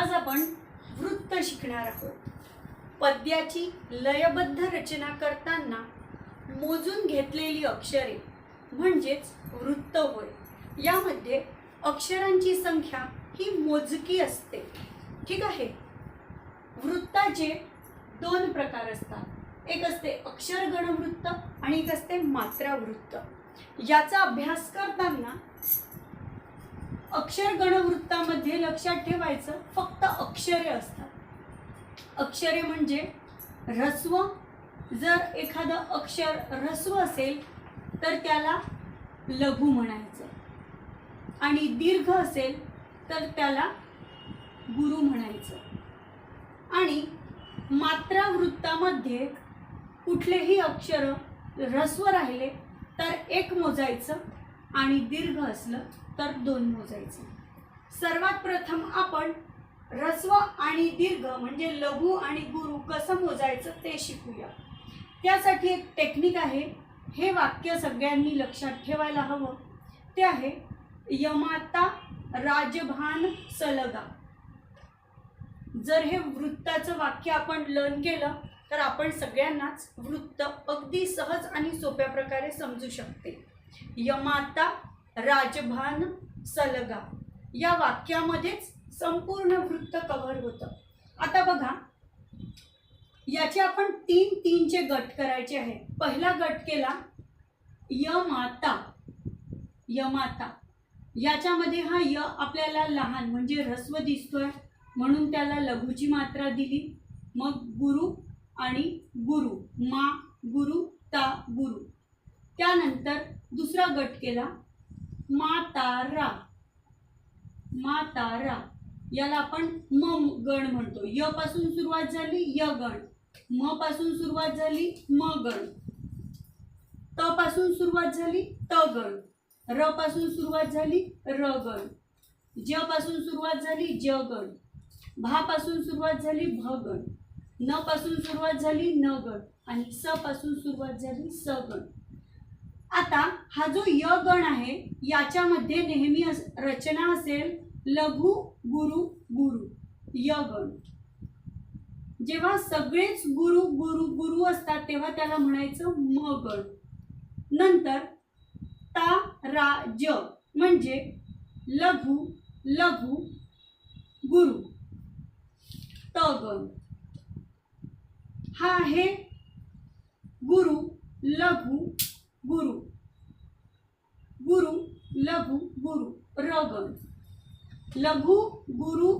आज आपण वृत्त शिकणार आहोत. पद्याची लयबद्ध रचना करताना मोजून घेतलेली अक्षरे म्हणजेच वृत्त होय. यामध्ये अक्षरांची संख्या ही मोजकी असते. ठीक आहे? वृत्ताचे दोन प्रकार असतात. एक असते अक्षरगणवृत्त आणि एक असते मात्रा वृत्त याचा अभ्यास करताना अक्षर गणवृत्तामध्ये लक्षात ठेवायचं फक्त अक्षरे असतात. अक्षरे म्हणजे ऱ्हस्व जर एखादं अक्षर ऱ्हस्व असेल तर त्याला लघु म्हणायचं. आणि दीर्घ असेल तर त्याला गुरु म्हणायचं. आणि मात्रा वृत्तामध्ये कुठलेही अक्षर ह्रस्व राहिले तर एक मोजायचं. आणि दीर्घ असलं तर दोन मोजायचं. सर्वात प्रथम आपण ऱ्हस्व आणि दीर्घ म्हणजे लघु आणि गुरु कसं मोजायचं ते शिकूया. त्यासाठी एक टेक्निक आहे हे वाक्य सगळ्यांनी लक्षात ठेवायला हवं. ते आहे यमाता राजभान सलगा. जर हे वृत्ताचं वाक्य आपण लर्न केलं तर आपण सगळ्यांनाच वृत्त अगदी सहज आणि सोप्या प्रकारे समजू शकते. यमाता राजभान सलगा. या वाक्यामध्येच संपूर्ण वृत्त कव्हर होतं. आता बघा याचे आपण तीन तीनचे गट करायचे आहे. पहिला गट केला यमाता. यमाता. याच्यामध्ये हा य आपल्याला लहान म्हणजे ऱ्हस्व दिसतोय. म्हणून त्याला लघुची मात्रा दिली. मग गुरु आणि गुरु. मा गुरु ता गुरु. त्यानंतर दुसरा गट केला. मातारा. मातारा. याला आपण म गण म्हणतो. य पासून सुरुवात झाली य गण. म पासून सुरुवात झाली म गण. त पासून सुरुवात झाली त गण. र पासून सुरुवात झाली र गण. ज पासून सुरुवात झाली ज गण. भा पासून सुरुवात झाली भ गण. न पासून सुरुवात झाली न गण. आणि स पासून सुरुवात झाली स गण. आता हा जो य गण आहे याच्यामध्ये नेहमी अस- रचना असेल लघु गुरु गुरु य गण जेव्हा सगळेच गुरु गुरु गुरु असतात तेव्हा त्याला म्हणायचं म गण नंतर ता रा ज म्हणजे लघु लघु गुरु त गण हा आहे गुरु लघु गुरु. गुरु लघु गुरु रग लघु गुरु